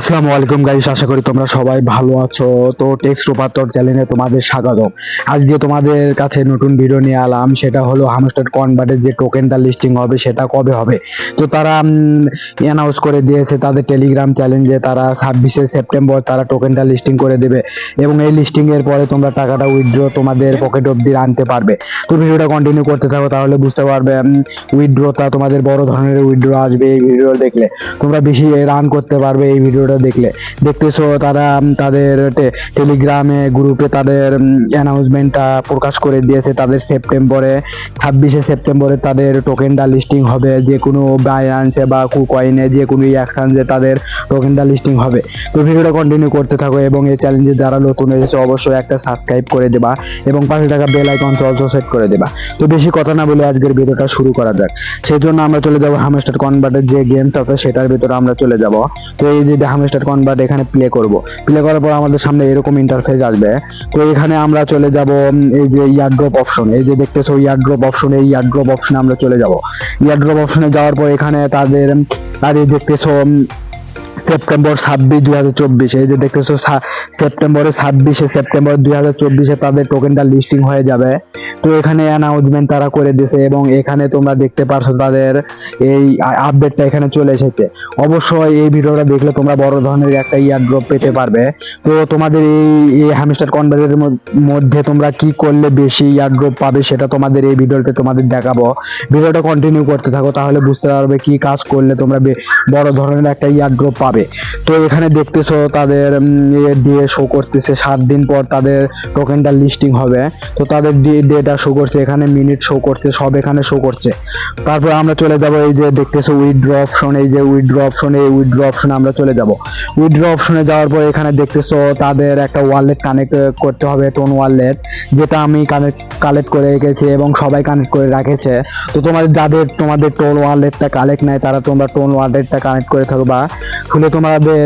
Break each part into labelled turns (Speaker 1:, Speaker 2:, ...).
Speaker 1: আসসালামু আলাইকুম গাইস আশা করি তোমরা সবাই ভালো আছো। তো টেক্সট রূপান্তর চ্যানেলে তোমাদের স্বাগত আজকে তোমাদের কাছে নতুন ভিডিও নিয়ে এলাম, সেটা হলো হামস্টার কনভার্টের যে টোকেনটা লিস্টিং হবে, সেটা কবে হবে? তো তারা অ্যানাউন্স করে দিয়েছে তাদের টেলিগ্রাম চ্যালেঞ্জে তারা ছাব্বিশে সেপ্টেম্বর তারা টোকেনটা লিস্টিং করে দেবে। এবং এই লিস্টিং এর পরে তোমরা টাকাটা উইথড্র তোমাদের পকেট অবধি আনতে পারবে। তো ভিডিওটা কন্টিনিউ করতে থাকো, তাহলে বুঝতে পারবে উইথড্রটা তোমাদের বড় ধরনের উইথড্র আসবে এই ভিডিও দেখলে। তোমরা বেশি রান করতে পারবে এই ভিডিওটা দেখলে। দেখতেছো তারা তাদের টেলিগ্রামে গ্রুপে তাদের অ্যানাউন্সমেন্টটা প্রকাশ করে দিয়েছে তাদের সেপ্টেম্বরে ছাব্বিশে সেপ্টেম্বরে তাদের টোকেনটা লিস্টিং হবে। যে কোনো বাইন্যান্সে বা কুকয়েনে যে কোনো এক্সচেঞ্জে তাদের টোকেনটা লিস্টিং হবে। তো ভিডিওটা কন্টিনিউ করতে থাকো এবং এই চ্যালেঞ্জে যারা নতুন এসেছে অবশ্যই একটা সাবস্ক্রাইব করে দেবা এবং পাশে থাকা বেল আইকন অলসো সেট করে দেবা। তো বেশি কথা না বলে আজকের ভিডিওটা শুরু করা যাক। সেই জন্য আমরা চলে যাব হামস্টার কনভার্টের যে গেমস আছে সেটার ভিতরে আমরা চলে যাব। তো এই যে হামস্টার কনভার্ট এখানে প্লে করব। প্লে করার পর আমাদের সামনে এরকম ইন্টারফেস আসবে। তো এখানে আমরা চলে যাব এই যে ইয়ারড্রপ অপশন এই যে দেখতেছো ইয়ারড্রপ অপশন এই ইয়ারড্রপ অপশনে আমরা চলে যাব। ইয়ারড্রপ অপশনে যাওয়ার পর এখানে তাদের এই দেখতেছো সেপ্টেম্বর ছাব্বিশ দুই হাজার চব্বিশ। এই যে দেখতেছো সেপ্টেম্বরে ছাব্বিশে সেপ্টেম্বর দুই হাজার চব্বিশে তাদের টোকেনটা লিস্টিং হয়ে যাবে। তো এখানে অ্যানাউন্সমেন্ট তারা করে দিয়েছে এবং এখানে তোমরা দেখতে পারছ তাদের এই আপডেটটা এখানে চলে এসেছে। অবশ্যই এই ভিডিওটা দেখলে তোমরা বড় ধরনের একটা ইয়ার ড্রপ পেতে পারবে। তো তোমাদের এই এই হ্যামস্টার কনভার্টের মধ্যে তোমরা কি করলে বেশি ইয়ার ড্রপ পাবে সেটা তোমাদের এই ভিডিওতে তোমাদের দেখাবো। ভিডিওটা কন্টিনিউ করতে থাকো, তাহলে বুঝতে পারবে কি কাজ করলে তোমরা বড় ধরনের একটা ইয়ার ড্রপ পাবে। তো এখানে দেখতেছো তাদের দিয়ে শো করতেছে, সাত দিন পর তাদের টোকেনটা লিস্টিং হবে। তো তাদের ডেটা শো করছে, এখানে মিনিট শো করছে, সব এখানে শো করছে। তারপর আমরা চলে যাব এই যে দেখতেছো উইথড্র অপশন এই যে উইথড্র অপশন এই উইথড্র অপশনে আমরা চলে যাব। উইথড্র অপশনে যাওয়ার পর এখানে দেখতেছো তাদের একটা ওয়ালেট কানেক্ট করতে হবে টোন ওয়ালেট যেটা আমি কানেক্ট কালেক্ট করে রেখেছি এবং সবাই কানেক্ট করে রাখেছে। তো তোমাদের, যাদের তোমাদের টোন ওয়ালেটটা কালেক্ট নেয় তারা তোমরা টোন ওয়ালেটটা কানেক্ট করে থাকবা। খুলে তোমাদের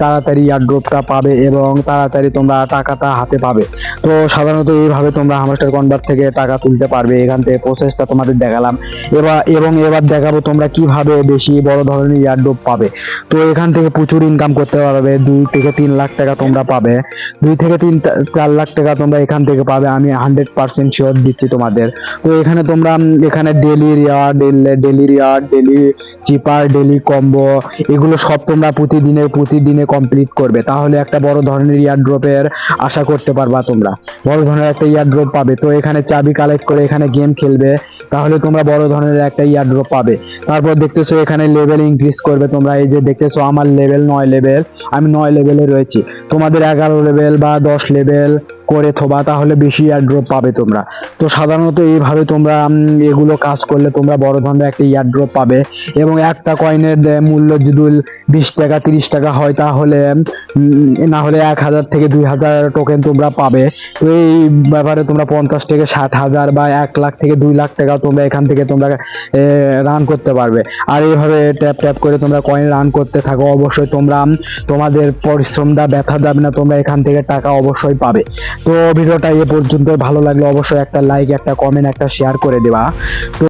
Speaker 1: তাড়াতাড়ি ইয়ারড্রপটা পাবে এবং তাড়াতাড়ি তোমরা টাকাটা হাতে পাবে। তো সাধারণত এইভাবে তোমরা হামস্টার কনভার্ট থেকে টাকা তুলতে পারবে, এখান থেকে প্রসেসটা তোমাদের দেখালাম। এবার, এবং এবার দেখাবো তোমরা কীভাবে বেশি বড় ধরনের ইয়ারড্রপ পাবে। তো এখান থেকে প্রচুর ইনকাম করতে পারবে, দুই থেকে তিন লাখ টাকা তোমরা পাবে। দুই থেকে তিন, চার লাখ টাকা তোমরা এখান থেকে পাবে, আমি হান্ড্রেড পার্সেন্ট শিওর দিচ্ছি তোমাদের। তো এখানে তোমরা এখানে daily reward daily reward daily cipher daily combo এগুলো সব তোমরা প্রতিদিনে প্রতিদিনে কমপ্লিট করবে। তাহলে একটা বড় ধরনের ইয়ার ড্রপের আশা করতে পারবা তোমরা। বড় ধরনের একটা ইয়ার ড্রপ পাবে। তো এখানে চাবি কালেক্ট করে এখানে গেম খেলবে। তাহলে তোমরা বড় ধরনের একটা ইয়ার ড্রপ পাবে। তারপর দেখতেছো এখানে লেভেল ইনক্রিজ করবে তোমরা। এই যে দেখতেছো আমার লেভেল নয় লেভেল আমি নয় লেভেলে রয়েছি। তোমাদের এগারো লেভেল বা দশ লেভেল করে থোবা, তাহলে বেশি ইয়ার ড্রপ পাবে তোমরা। তো সাধারণত এইভাবে তোমরা এগুলো কাজ করলে তোমরা বড় ধরনের একটা ইয়ার ড্রপ পাবে। এবং একটা কয়েনের মূল্য যদি বিশ টাকা, তিরিশ টাকা হয়, তাহলে না হলে এক হাজার থেকে দুই হাজার টোকেন তোমরা পাবে। তো এই ব্যাপারে তোমরা পঞ্চাশ থেকে ষাট হাজার বা এক লাখ থেকে দুই লাখ টাকা তোমরা এখান থেকে তোমরা রান করতে পারবে। আর এইভাবে ট্যাপ ট্যাপ করে তোমরা কয়েন রান করতে থাকো, অবশ্যই তোমরা তোমাদের পরিশ্রমটা ব্যথা যাবে না তোমরা এখান থেকে টাকা অবশ্যই পাবে। তো ভিডিওটা এ পর্যন্ত ভালো লাগলে অবশ্যই একটা লাইক একটা কমেন্ট একটা শেয়ার করে দেবা। তো